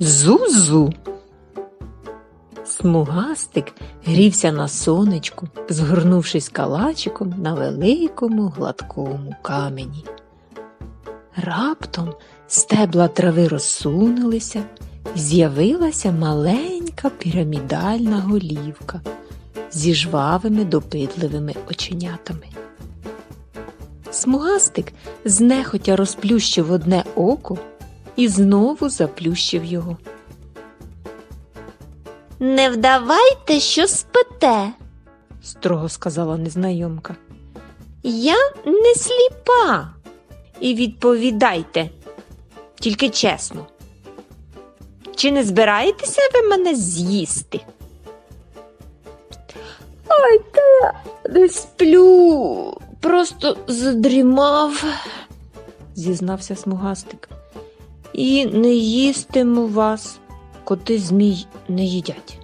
Зузу. Смугастик грівся на сонечку, згорнувшись калачиком на великому гладкому камені. Раптом стебла трави розсунулися, з'явилася маленька пірамідальна голівка зі жвавими допитливими оченятами. Смугастик знехотя розплющив одне око і знову заплющив його. Не вдавайте, що спите. строго сказала незнайомка. Я не сліпа. І відповідайте, тільки чесно. Чи не збираєтеся ви мене з'їсти? Ой, та я не сплю. Просто задрімав. зізнався смугастик. І не їстиму вас, коти змій не їдять.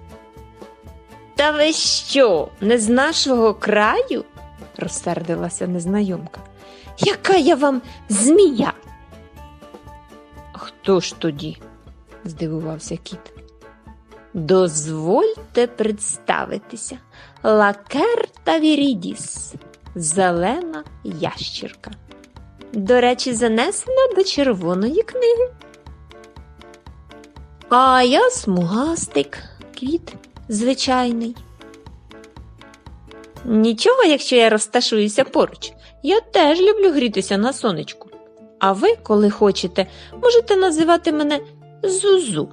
Та ви що, не з нашого краю? розсердилася незнайомка. Яка я вам змія? Хто ж тоді? здивувався кіт. Дозвольте представитися. Лакерта Вірідіс, зелена ящірка. До речі, занесена до червоної книги. А я смугастик, квіт звичайний. Нічого, якщо я розташуюся поруч. Я теж люблю грітися на сонечку. А ви, коли хочете, можете називати мене Зузу.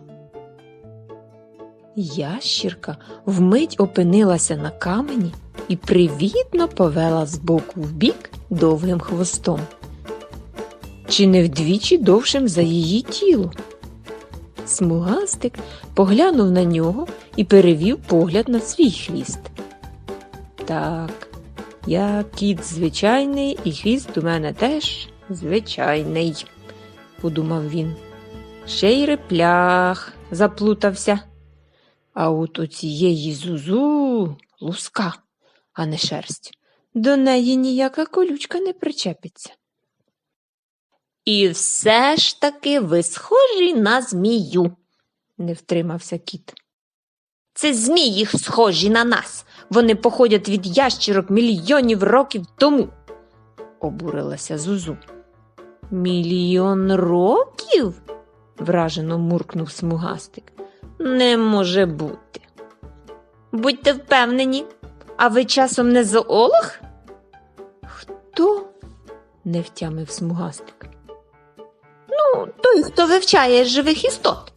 Ящірка вмить опинилася на камені і привітно повела з боку в бік довгим хвостом. Чи не вдвічі довшим за її тіло? Смугастик поглянув на нього і перевів погляд на свій хвіст. Так, я кіт звичайний, і хвіст у мене теж звичайний, подумав він. Ще й реплях заплутався. А от у цієї зузу луска, а не шерсть. До неї ніяка колючка не причепиться. І все ж таки ви схожі на змію. не втримався кіт. Це змії схожі на нас. Вони походять від ящірок мільйонів років тому. обурилася зузу. Мільйон років? вражено муркнув смугастик. Не може бути. Будьте впевнені, а ви часом не зоолог? Хто? не втямив смугастик, той, хто вивчає живих істот.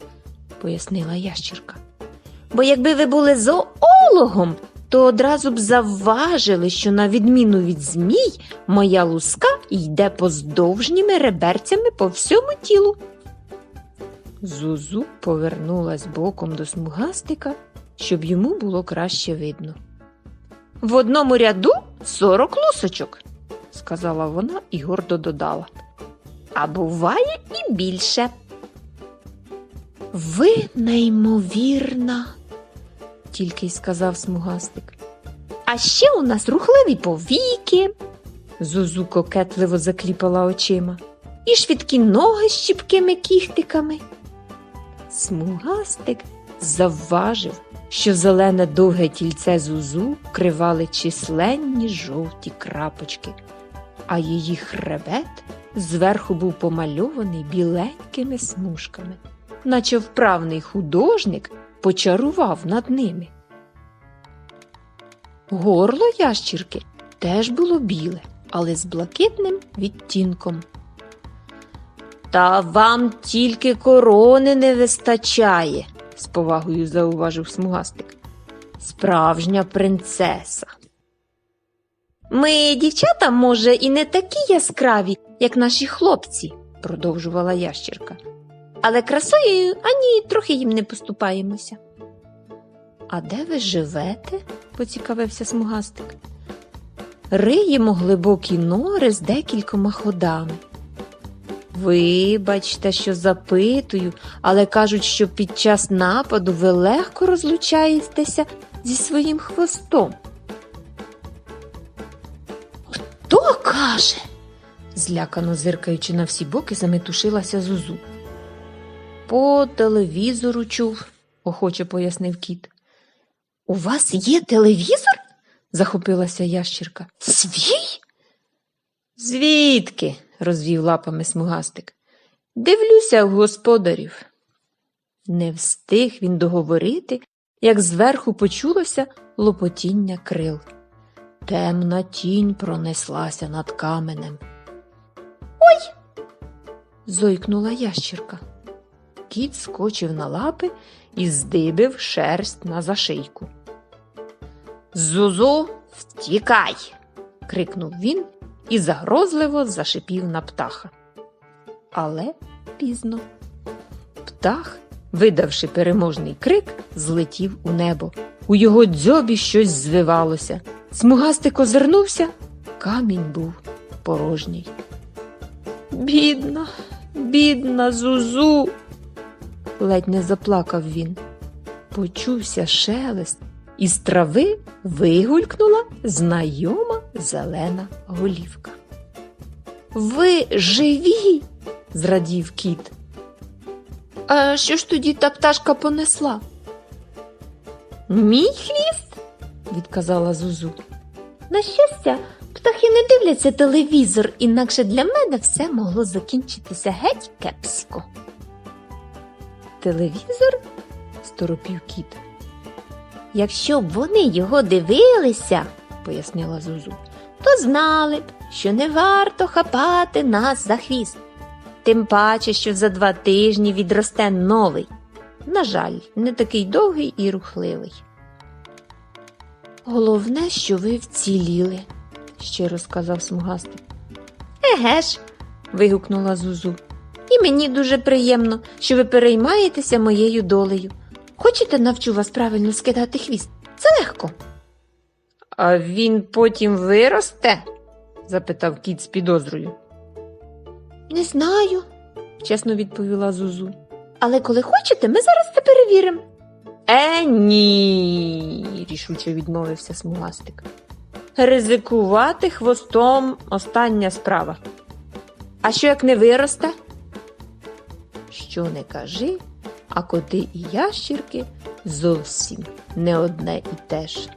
пояснила ящірка. Бо якби ви були зоологом, то одразу б завважили, що на відміну від змій, моя луска йде поздовжніми реберцями по всьому тілу. Зузу повернулась боком до смугастика, щоб йому було краще видно. В одному ряду сорок лусочок, сказала вона і гордо додала. а буває більше. Ви неймовірна, тільки й сказав смугастик. А ще у нас рухливі повіки, Зузу кокетливо закліпала очима. і швидкі ноги з чіпкими кіхтиками. Смугастик завважив, що зелене довге тільце зузу вкривали численні жовті крапочки, а її хребет зверху був помальований біленькими смужками, наче вправний художник почарував над ними. Горло ящірки теж було біле, але з блакитним відтінком. Та вам тільки корони не вистачає, з повагою зауважив смугастик. справжня принцеса. Ми, дівчата, може, і не такі яскраві, як наші хлопці, продовжувала ящірка. але красою ані трохи їм не поступаємося. А де ви живете? поцікавився смугастик. Риємо глибокі нори з декількома ходами. Вибачте, що запитую, але кажуть, що під час нападу ви легко розлучаєтеся зі своїм хвостом. Каже? Злякано зиркаючи на всі боки, заметушилася Зузу. По телевізору чув, охоче пояснив кіт. У вас є телевізор? захопилася ящірка. Свій? Звідки? розвів лапами смугастик. Дивлюся в господарів. Не встиг він договорити, як зверху почулося лопотіння крил. Темна тінь пронеслася над каменем. Ой. зойкнула ящірка. Кіт скочив на лапи і здибив шерсть на зашийку. Зузу, втікай. крикнув він і загрозливо зашипів на птаха. Але пізно. Птах, видавши переможний крик, злетів у небо. У його дзьобі щось звивалося. Смугастик озирнувся, камінь був порожній. Бідна, бідна Зузу. ледь не заплакав він. Почувся шелест, із трави вигулькнула знайома зелена голівка. Ви живі? зрадів кіт. А що ж тоді та пташка понесла? Мій хвіст, відказала Зузу. На щастя, птахи не дивляться телевізор, інакше для мене все могло закінчитися геть кепсько. Телевізор? сторопів кіт, Якщо б вони його дивилися, пояснила Зузу. то знали б, що не варто хапати нас за хвіст. Тим паче, що за два тижні відросте новий. На жаль, не такий довгий і рухливий. Головне, що ви вціліли, щиро сказав смугастик. Еге ж, вигукнула Зузу. І мені дуже приємно, що ви переймаєтеся моєю долею. Хочете навчу вас правильно скидати хвіст? Це легко. А він потім виросте? запитав кіт з підозрою. не знаю, чесно відповіла Зузу. але коли хочете, ми зараз це перевіримо. Е, ні, рішуче відмовився смугастик. Ризикувати хвостом остання справа. А що як не виросте? Що не кажи, а коти і ящірки зовсім не одне і те ж.